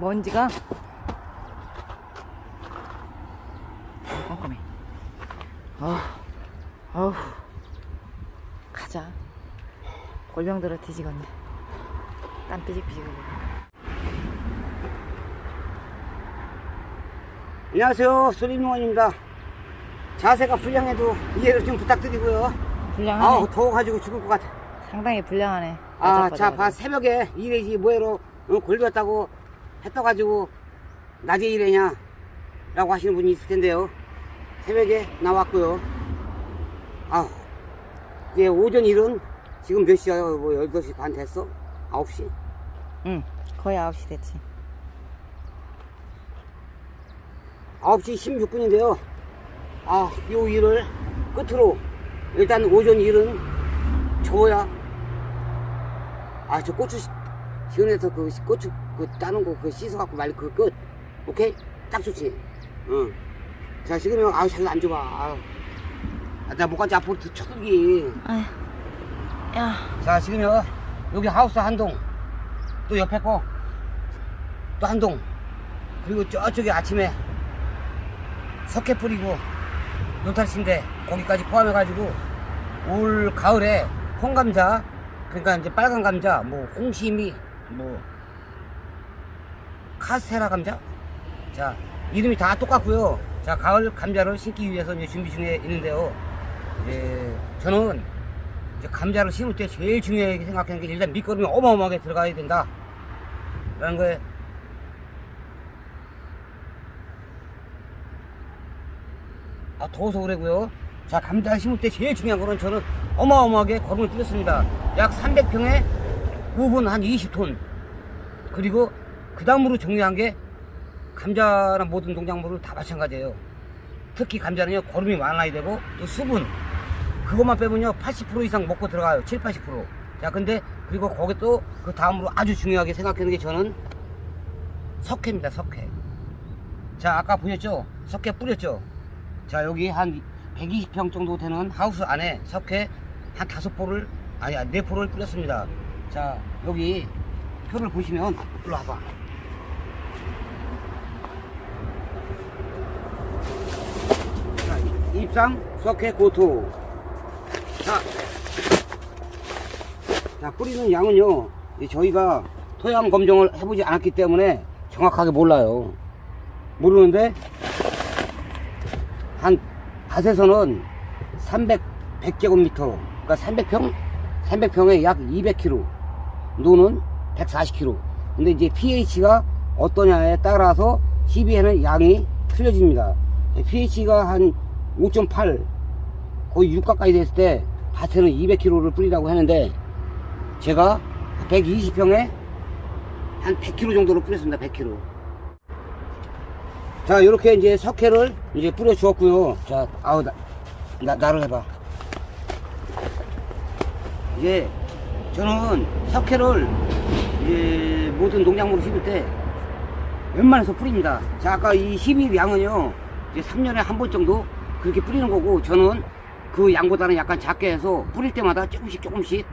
먼지가 꼼꼼해. 어우, 어우, 가자. 골병 들어 뒤지겠네. 땀 삐직삐직하고. 안녕하세요. 소림농원입니다. 자세가 불량해도 이해를 좀 부탁드리고요. 불량하네. 아우, 더워가지고 죽을 것 같아. 상당히 불량하네. 아, 자. 봐, 새벽에 일해지 뭐해로 어, 골렸다고 했어가지고 낮에 일해냐? 라고 하시는 분이 있을 텐데요. 새벽에 나왔고요. 아우, 이제 오전 일은 지금 몇 시야? 뭐 8시 반 됐어? 9시? 응, 거의 9시 됐지. 9시 16분인데요. 아, 요 일을 끝으로 일단 오전 일은 접어야 아, 저 고추 시- 시원해서 그 시- 고추 그 따는 거 그 씻어갖고 말그 끝. 오케이? 딱 좋지. 응. 자, 지금 아우, 자기 안 좋아. 아우. 아, 나 목까지 앞으로 더 쳐들기. 아휴, 야, 자, 지금요. 여기 하우스 한 동. 또 옆에 거. 또 한 동. 그리고 저쪽에 아침에 석회 뿌리고 노탈신데 거기까지 포함해 가지고 올 가을에 홍감자 그러니까 이제 빨간 감자 뭐 홍시미 뭐 카스테라 감자? 자 이름이 다 똑같고요. 자 가을 감자를 심기 위해서 이제 준비 중에 있는데요. 예, 저는 이제 감자를 심을 때 제일 중요하게 생각하는 게 일단 밑거름이 어마어마하게 들어가야 된다 라는 거에 아 더워서 그래고요. 자 감자 심을 때 제일 중요한 거는 저는 어마어마하게 거름을 뿌렸습니다. 약 300평에 5분 한 20톤. 그리고 그 다음으로 중요한 게 감자나 모든 농작물을 다 마찬가지예요. 특히 감자는요 거름이 많아야 되고 또 수분. 그것만 빼면요 80% 이상 먹고 들어가요. 7, 80%자 근데 그리고 거기 또 그 다음으로 아주 중요하게 생각하는 게 저는 석회입니다 석회. 자 아까 보셨죠? 석회 뿌렸죠? 자 여기 한 120평 정도 되는 하우스 안에 석회 한 다섯 포를 아니 네 포를 뿌렸습니다 자 여기 표를 보시면 일로 와봐. 자, 입상 석회 고토. 자, 자 뿌리는 양은요 이 저희가 토양 검정을 해보지 않았기 때문에 정확하게 몰라요. 모르는데 한 밭에서는 300 100제곱미터 그러니까 300평 300평에 약 200kg 노는 140kg 근데 이제 pH가 어떠냐에 따라서 CB에는 양이 틀려집니다. pH가 한 5.8 거의 6 가까이 됐을 때 밭에는 200kg를 뿌리라고 하는데 제가 120평에 한 100kg 정도로 뿌렸습니다 100kg 자 이렇게 이제 석회를 이제 뿌려 주었고요. 자 아우 나, 나 나를 해봐. 이제 저는 석회를 이제 모든 농작물을 심을 때 웬만해서 뿌립니다. 자 아까 이 12일 양은요 이제 3년에 한 번 정도 그렇게 뿌리는 거고 저는 그 양보다는 약간 작게 해서 뿌릴 때마다 조금씩 조금씩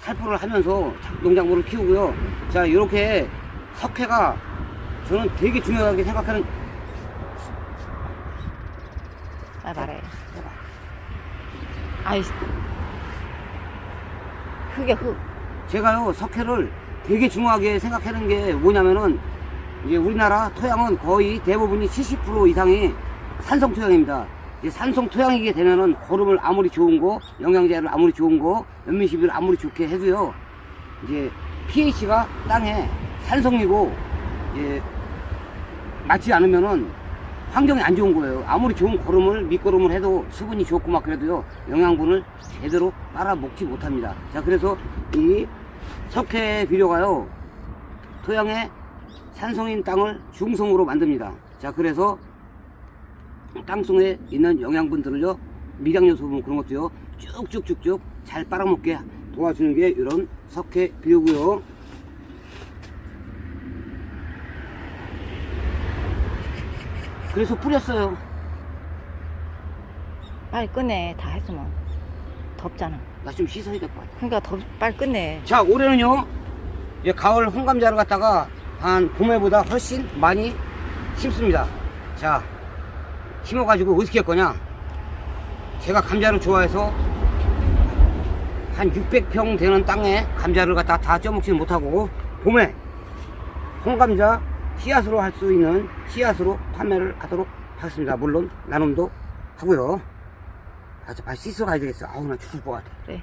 살포를 하면서 농작물을 키우고요. 자 이렇게 석회가 저는 되게 중요하게 생각하는 아, 말해. 아이, 흙에 흙. 제가요 석회를 되게 중요하게 생각하는 게 뭐냐면은 이제 우리나라 토양은 거의 대부분이 70% 이상이 산성 토양입니다. 이제 산성 토양이게 되면은 거름을 아무리 좋은 거, 영양제를 아무리 좋은 거, 연민시비를 아무리 좋게 해도요. 이제 pH가 땅에 산성이고 이제 맞지 않으면은 환경이 안 좋은 거예요. 아무리 좋은 거름을 밑거름을 해도 수분이 좋고 막 그래도요 영양분을 제대로 빨아 먹지 못합니다. 자 그래서 이 석회 비료가요 토양에 산성인 땅을 중성으로 만듭니다. 자 그래서 땅속에 있는 영양분들을요 미량요 소분 그런 것도요 쭉쭉쭉쭉 잘 빨아먹게 도와주는 게 이런 석회 비료고요. 그래서 뿌렸어요. 빨리 끝내. 다 했으면. 덥잖아. 나 좀 씻어야 될 것 같아. 그러니까 더 빨리 끝내. 자, 올해는요, 이제 가을 홍감자를 갖다가 한 봄에보다 훨씬 많이 심습니다. 자, 심어가지고 어떻게 할 거냐? 제가 감자를 좋아해서 한 600평 되는 땅에 감자를 갖다 다 쪄먹지는 못하고 봄에 홍감자 씨앗으로 할 수 있는 씨앗으로 판매를 하도록 하겠습니다. 물론 나눔도 하고요. 아, 저 빨리 씻어 가야 되겠어. 아우, 나 죽을 것 같아. 그래.